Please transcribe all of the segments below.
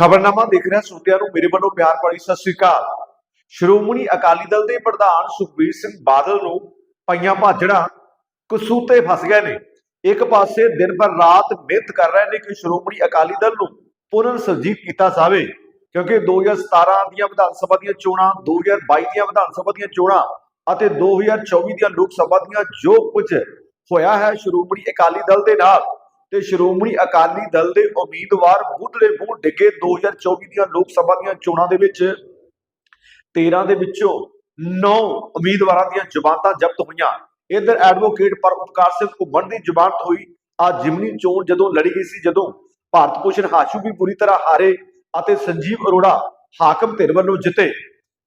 ਖਬਰਨਾਮਾ ਦੇਖ ਰਿਹਾ ਸਰੋਤਿਆਂ ਨੂੰ ਮੇਰੇ ਵੱਲੋਂ ਪਿਆਰ ਭਰੀ ਸਤਿ ਸ੍ਰੀ ਅਕਾਲ। ਸ਼੍ਰੋਮਣੀ ਅਕਾਲੀ ਦਲ ਦੇ ਪ੍ਰਧਾਨ ਸੁਖਬੀਰ ਸਿੰਘ ਬਾਦਲ ਨੂੰ ਪਈਆਂ ਭਾਜੜਾਂ ਕਸੂਤੇ ਫਸ ਗਏ ਨੇ। ਇੱਕ ਪਾਸੇ ਦਿਨ ਭਰ ਰਾਤ ਮਿਹਨਤ ਕਰ ਰਹੇ ਨੇ ਕਿ ਸ਼੍ਰੋਮਣੀ ਅਕਾਲੀ ਦਲ ਨੂੰ ਪੁਨਰ ਸਰਜੀਤ ਕੀਤਾ ਜਾਵੇ, ਕਿਉਂਕਿ 2017 ਦੀਆਂ ਵਿਧਾਨ ਸਭਾ ਦੀਆਂ ਚੋਣਾਂ 2022 ਦੀਆਂ ਵਿਧਾਨ ਸਭਾ ਦੀਆਂ ਚੋਣਾਂ ਅਤੇ 2024 ਦੀਆਂ ਲੋਕ ਸਭਾ ਦੀਆਂ ਜੋ ਕੁਝ ਹੋਇਆ ਹੈ ਸ਼੍ਰੋਮਣੀ ਅਕਾਲੀ ਦਲ ਦੇ ਨਾਲ ਤੇ ਸ਼੍ਰੋਮਣੀ ਅਕਾਲੀ ਦਲ ਦੇ ਉਮੀਦਵਾਰ ਬੁੱਧੜੇ ਮੂੰਹ ਡਿੱਗੇ 2024 ਦੀਆਂ ਲੋਕ ਸਭਾ ਦੀਆਂ ਚੋਣਾਂ ਦੇ ਵਿੱਚ 13 ਦੇ ਵਿੱਚੋਂ 9 ਉਮੀਦਵਾਰਾਂ ਦੀਆਂ ਜ਼ਮਾਨਤਾਂ ਜ਼ਬਤ ਹੋਈਆਂ। ਇਧਰ ਐਡਵੋਕੇਟ ਪਰ ਸਿੰਘ ਘੁੰਮਣ ਦੀ ਜ਼ਮਾਨਤ ਹੋਈ। ਆ ਜਿਮਨੀ ਚੋਣ ਜਦੋਂ ਲੜੀ ਗਈ ਸੀ, ਜਦੋਂ ਭਾਰਤ ਭੂਸ਼ਣ ਹਾਸ਼ੂ ਵੀ ਪੂਰੀ ਤਰ੍ਹਾਂ ਹਾਰੇ ਅਤੇ ਸੰਜੀਵ ਅਰੋੜਾ ਹਾਕਮ ਧਿਰ ਵੱਲੋਂ ਜਿੱਤੇ,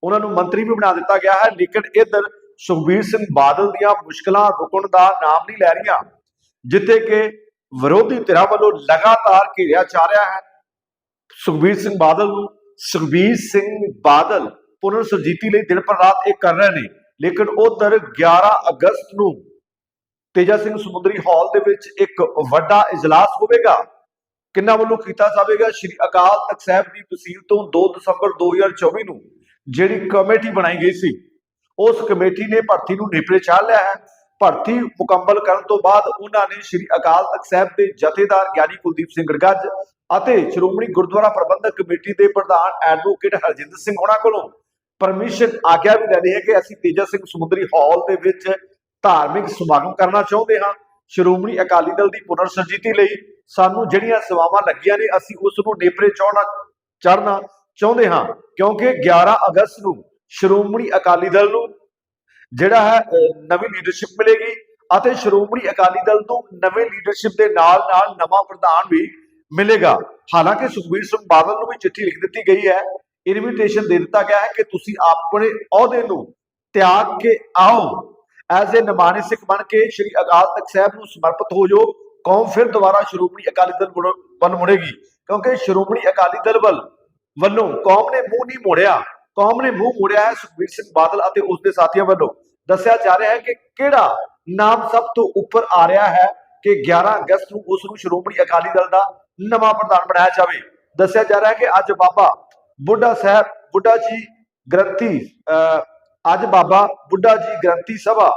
ਉਹਨਾਂ ਨੂੰ ਮੰਤਰੀ ਵੀ ਬਣਾ ਦਿੱਤਾ ਗਿਆ ਹੈ। ਲੇਕਿਨ ਇਧਰ ਸੁਖਬੀਰ ਸਿੰਘ ਬਾਦਲ ਦੀਆਂ ਮੁਸ਼ਕਲਾਂ ਰੁਕਣ ਦਾ ਨਾਮ ਨਹੀਂ ਲੈ ਰਹੀਆਂ, ਜਿੱਥੇ ਕਿ ਵਿਰੋਧੀ ਧਿਰਾਂ ਵੱਲੋਂ ਲਗਾਤਾਰ ਘੇਰਿਆ ਜਾ ਰਿਹਾ ਹੈ। ਸੁਖਬੀਰ ਸਿੰਘ ਬਾਦਲ ਨੂੰ ਸੁਖਬੀਰ ਸਿੰਘ ਬਾਦਲ ਪੁਨਰ ਸੁਰਜੀਤੀ ਲਈ ਦਿਨ ਪਰ ਰਾਤ ਇਹ ਕਰ ਰਹੇ ਨੇ, ਲੇਕਿਨ ਉਧਰ 11 ਅਗਸਤ ਨੂੰ ਤੇਜਾ ਸਿੰਘ ਸਮੁੰਦਰੀ ਹਾਲ ਦੇ ਵਿੱਚ ਇੱਕ ਵੱਡਾ ਇਜਲਾਸ ਹੋਵੇਗਾ। ਕਿੰਨਾ ਵੱਲੋਂ ਕੀਤਾ ਜਾਵੇਗਾ? ਸ਼੍ਰੀ ਅਕਾਲ ਤਖਤ ਸਾਹਿਬ ਦੀ ਤਹਿਸੀਲ ਤੋਂ 2 ਦਸੰਬਰ 2024 ਨੂੰ ਜਿਹੜੀ ਕਮੇਟੀ ਬਣਾਈ ਗਈ ਸੀ, ਉਸ ਕਮੇਟੀ ਨੇ ਭਰਤੀ ਨੂੰ ਨੇਪਰੇ ਚਾੜ ਲਿਆ ਹੈ। ਭਰਤੀ ਮੁਕੰਮਲ ਕਰਨ ਤੋਂ ਬਾਅਦ ਉਹਨਾਂ ਨੇ ਸ਼੍ਰੀ ਅਕਾਲ ਤਖਤ ਸਾਹਿਬ ਦੇ ਜਥੇਦਾਰ ਗਿਆਨੀ ਕੁਲਦੀਪ ਸਿੰਘ ਗੜਗੱਜ ਅਤੇ ਸ਼੍ਰੋਮਣੀ ਗੁਰਦੁਆਰਾ ਪ੍ਰਬੰਧਕ ਕਮੇਟੀ ਦੇ ਪ੍ਰਧਾਨ ਐਡਵੋਕੇਟ ਹਰਜਿੰਦਰ ਸਿੰਘ ਹੋਣਾ ਕੋਲੋਂ ਪਰਮਿਸ਼ਨ ਆਗਿਆ ਵੀ ਲੈ ਹੈ ਕਿ ਅਸੀਂ ਤੇਜਾ ਸਿੰਘ ਸਮੁੰਦਰੀ ਹਾਲ ਦੇ ਵਿੱਚ ਧਾਰਮਿਕ ਸਮਾਗਮ ਕਰਨਾ ਚਾਹੁੰਦੇ ਹਾਂ। ਸ਼੍ਰੋਮਣੀ ਅਕਾਲੀ ਦਲ ਦੀ ਪੁਨਰ ਸਰਜੀਤੀ ਲਈ ਸਾਨੂੰ ਜਿਹੜੀਆਂ ਸੇਵਾਵਾਂ ਲੱਗੀਆਂ ਨੇ, ਅਸੀਂ ਉਸ ਨੂੰ ਨੇਪਰੇ ਚਾਉਣਾ ਚੜਨਾ ਚਾਹੁੰਦੇ ਹਾਂ। ਕਿਉਂਕਿ 11 ਅਗਸਤ ਨੂੰ ਸ਼੍ਰੋਮਣੀ ਅਕਾਲੀ ਦਲ ਨੂੰ ਜਿਹੜਾ ਹੈ ਨਵੀਂ ਲੀਡਰਸ਼ਿਪ ਮਿਲੇਗੀ ਅਤੇ ਸ਼੍ਰੋਮਣੀ ਅਕਾਲੀ ਦਲ ਤੋਂ ਨਵੇਂ ਲੀਡਰਸ਼ਿਪ ਦੇ ਨਾਲ ਨਾਲ ਨਵਾਂ ਪ੍ਰਧਾਨ ਵੀ ਮਿਲੇਗਾ। ਹਾਲਾਂਕਿ ਸੁਖਬੀਰ ਸਿੰਘ ਬਾਦਲ ਨੂੰ ਵੀ ਚਿੱਠੀ ਲਿਖ ਦਿੱਤੀ ਗਈ ਹੈ। ਇਨਵੀਟੇਸ਼ਨ ਦੇ ਦਿੱਤਾ ਗਿਆ ਹੈ ਕਿ ਤੁਸੀਂ ਆਪਣੇ ਅਹੁਦੇ ਨੂੰ ਤਿਆਗ ਕੇ ਆਓ। ਐਜ਼ ਏ ਨਮਾਨੀ ਸਿੱਖ ਬਣ ਕੇ ਸ਼੍ਰੀ ਅਕਾਲ ਤਖਤ ਸਾਹਿਬ ਨੂੰ ਸਮਰਪਿਤ ਹੋ ਜਾਓ, ਕੌਮ ਫਿਰ ਦੁਬਾਰਾ ਸ਼੍ਰੋਮਣੀ ਅਕਾਲੀ ਦਲ ਵੱਲੋਂ- ਵੱਲ ਮੁੜੇਗੀ। ਕਿਉਂਕਿ ਸ਼੍ਰੋਮਣੀ ਅਕਾਲੀ ਦਲ ਵੱਲ ਵੱਲੋਂ ਕੌਮ ਨੇ ਮੂੰਹ ਨਹੀਂ ਮੋੜਿਆ। ਕੌਮ ਨੇ ਮੂੰਹ ਮੋੜਿਆ ਹੈ ਸੁਖਬੀਰ ਸਿੰਘ ਬਾਦਲ ਅਤੇ ਉਸ ਦੇ ਸਾਥੀਆਂ ਵੱਲੋਂ। ਦੱਸਿਆ ਜਾ ਰਿਹਾ ਹੈ ਕਿ ਕਿਹੜਾ ਨਾਮ ਸਭ ਤੋਂ ਉੱਪਰ ਆ ਰਿਹਾ ਹੈ ਕਿ 11 ਅਗਸਤ ਨੂੰ ਉਸ ਨੂੰ ਸ਼੍ਰੋਮਣੀ ਅਕਾਲੀ ਦਲ ਦਾ ਨਵਾਂ ਪ੍ਰਧਾਨ ਬਣਾਇਆ ਜਾਵੇ। ਦੱਸਿਆ ਜਾ ਰਿਹਾ ਹੈ ਕਿ ਅੱਜ ਬਾਬਾ ਬੁੱਢਾ ਸਾਹਿਬ ਬੁੱਢਾ ਜੀ ਗ੍ਰੰਥੀ ਅਹ, ਅੱਜ ਬਾਬਾ ਬੁੱਢਾ ਜੀ ਗ੍ਰੰਥੀ ਸਭਾ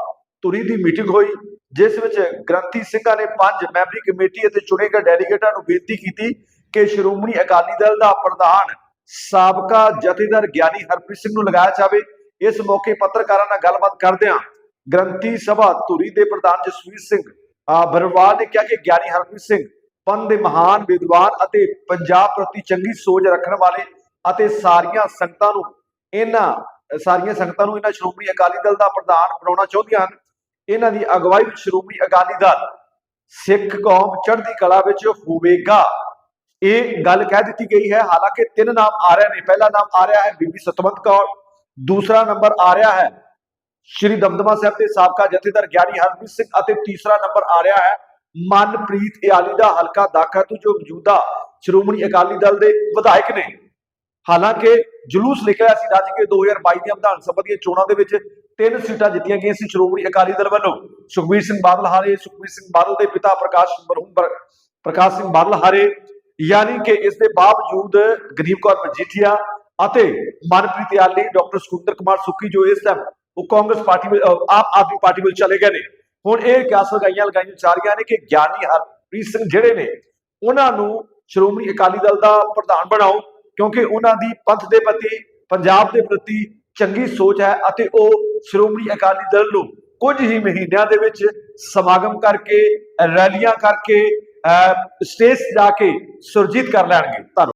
ਧੁਰੀ ਦੀ ਮੀਟਿੰਗ ਹੋਈ ਜਿਸ ਵਿੱਚ ਗ੍ਰੰਥੀ ਸਿੰਘਾਂ ਨੇ ਪੰਜ ਮੈਂਬਰੀ ਕਮੇਟੀ ਅਤੇ ਚੁਣੇ ਗਏ ਡੈਲੀਗੇਟਾਂ ਨੂੰ ਬੇਨਤੀ ਕੀਤੀ ਕਿ ਸ਼੍ਰੋਮਣੀ ਅਕਾਲੀ ਦਲ ਦਾ ਪ੍ਰਧਾਨ ਸਾਬਕਾ ਜਥੇਦਾਰ ਗਿਆਨੀ ਹਰਪ੍ਰੀਤ ਸਿੰਘ ਨੂੰ ਲਗਾਇਆ ਜਾਵੇ। ਇਸ ਮੌਕੇ ਪੱਤਰਕਾਰਾਂ ਨਾਲ ਗੱਲਬਾਤ ਕਰਦਿਆਂ ਗ੍ਰੰਥੀ ਸਭਾ ਧੁਰੀ ਦੇ ਪ੍ਰਧਾਨ ਜਸਵੀਰ ਸਿੰਘ ਬਰਵਾਲ ਨੇ ਕਿਹਾ ਕਿ ਗਿਆਨੀ ਹਰਪ੍ਰੀਤ ਸਿੰਘ ਪੰਥ ਦੇ ਮਹਾਨ ਵਿਦਵਾਨ ਅਤੇ ਪੰਜਾਬ ਪ੍ਰਤੀ ਚੰਗੀ ਸੋਚ ਰੱਖਣ ਵਾਲੇ ਅਤੇ ਸਾਰੀਆਂ ਸੰਗਤਾਂ ਨੂੰ ਇਹਨਾਂ, ਸਾਰੀਆਂ ਸੰਗਤਾਂ ਨੂੰ ਇਹਨਾਂ ਸ਼੍ਰੋਮਣੀ ਅਕਾਲੀ ਦਲ ਦਾ ਪ੍ਰਧਾਨ ਬਣਾਉਣਾ ਚਾਹੁੰਦੀਆਂ ਹਨ। ਇਹਨਾਂ ਦੀ ਅਗਵਾਈ ਵਿੱਚ ਸ਼੍ਰੋਮਣੀ ਅਕਾਲੀ ਦਲ ਸਿੱਖ ਕੌਮ ਚੜ੍ਹਦੀ ਕਲਾ ਵਿੱਚ ਹੋਵੇਗਾ। ਇਹ ਗੱਲ ਕਹਿ ਦਿੱਤੀ ਗਈ ਹੈ, ਹਾਲਾਂਕਿ ਤਿੰਨ ਨਾਮ ਆ ਰਹੇ ਨੇ। ਪਹਿਲਾ ਨਾਮ ਆ ਰਿਹਾ ਹੈ ਬੀਬੀ ਸਤਵੰਤ ਕੌਰ, ਦੂਸਰਾ ਨੰਬਰ ਆ ਰਿਹਾ ਹੈ ਸ਼੍ਰੀ ਦਮਦਮਾ ਸਾਹਿਬ ਦੇ ਸਾਬਕਾ ਜਥੇਦਾਰ ਗਿਆਨੀ ਹਰਪ੍ਰੀਤ ਸਿੰਘ ਅਤੇ ਤੀਸਰਾ ਨੰਬਰ ਆ ਰਿਹਾ ਹੈ ਮਨਪ੍ਰੀਤ ਇਆਲੀ ਦਾ ਹਲਕਾ ਦਾਖਾ ਤੋਂ, ਜੋ ਮੌਜੂਦਾ ਸ਼੍ਰੋਮਣੀ ਅਕਾਲੀ ਦਲ ਦੇ ਵਿਧਾਇਕ ਨੇ। ਹਾਲਾਂਕਿ ਜਲੂਸ ਲਿਖਿਆ ਸੀ ਰੱਜ ਕੇ 2022 ਦੀਆਂ ਵਿਧਾਨ ਸਭਾ ਦੀਆਂ ਚੋਣਾਂ ਦੇ ਵਿੱਚ, ਤਿੰਨ ਸੀਟਾਂ ਜਿੱਤੀਆਂ ਗਈਆਂ ਸੀ ਸ਼੍ਰੋਮਣੀ ਅਕਾਲੀ ਦਲ ਵੱਲੋਂ। ਸੁਖਬੀਰ ਸਿੰਘ ਬਾਦਲ ਹਾਰੇ, ਸੁਖਬੀਰ ਸਿੰਘ ਬਾਦਲ ਦੇ ਪਿਤਾ ਪ੍ਰਕਾਸ਼ ਮਰਹੂਮ ਪ੍ਰਕਾਸ਼ ਸਿੰਘ ਬਾਦਲ ਹਾਰੇ ਯਾਨੀ ਕਿ ਇਸ ਦੇ ਬਾਵਜੂਦ ਗਰੀਬ ਕੌਰ ਮਜੀਠੀਆ ਅਤੇ ਮਨਪ੍ਰੀਤ ਯਾਲੀ, ਡਾਕਟਰ ਸੁਖਿੰਦਰ ਕੁਮਾਰ ਸੁੱਖੀ ਜੋ ਇਸ ਟਾਈਮ ਉਹ ਕਾਂਗਰਸ ਪਾਰਟੀ ਵਿੱਚ ਆਪ ਆਦਮੀ ਪਾਰਟੀ ਵਿੱਚ ਚਲੇ ਗਏ ਨੇ। ਹੁਣ ਇਹ ਕਿਆਸ ਲਗਾਈਆਂ ਲਗਾਈਆਂ ਜਾ ਰਹੀਆਂ ਨੇ ਕਿ ਗਿਆਨੀ ਹਰਪ੍ਰੀਤ ਸਿੰਘ ਜਿਹੜੇ ਨੇ, ਉਹਨਾਂ ਨੂੰ ਸ਼੍ਰੋਮਣੀ ਅਕਾਲੀ ਦਲ ਦਾ ਪ੍ਰਧਾਨ ਬਣਾਓ, ਕਿਉਂਕਿ ਉਹਨਾਂ ਦੀ ਪੰਥ ਦੇ ਪ੍ਰਤੀ, ਪੰਜਾਬ ਦੇ ਪ੍ਰਤੀ ਚੰਗੀ ਸੋਚ ਹੈ ਅਤੇ ਉਹ ਸ਼੍ਰੋਮਣੀ ਅਕਾਲੀ ਦਲ ਨੂੰ ਕੁਝ ਹੀ ਮਹੀਨਿਆਂ ਦੇ ਵਿੱਚ ਸਮਾਗਮ ਕਰਕੇ, ਰੈਲੀਆਂ ਕਰਕੇ ਸਟੇਜ ਜਾ ਕੇ ਸੁਰਜੀਤ ਕਰ ਲੈਣਗੇ। ਧੰਨਵਾਦ।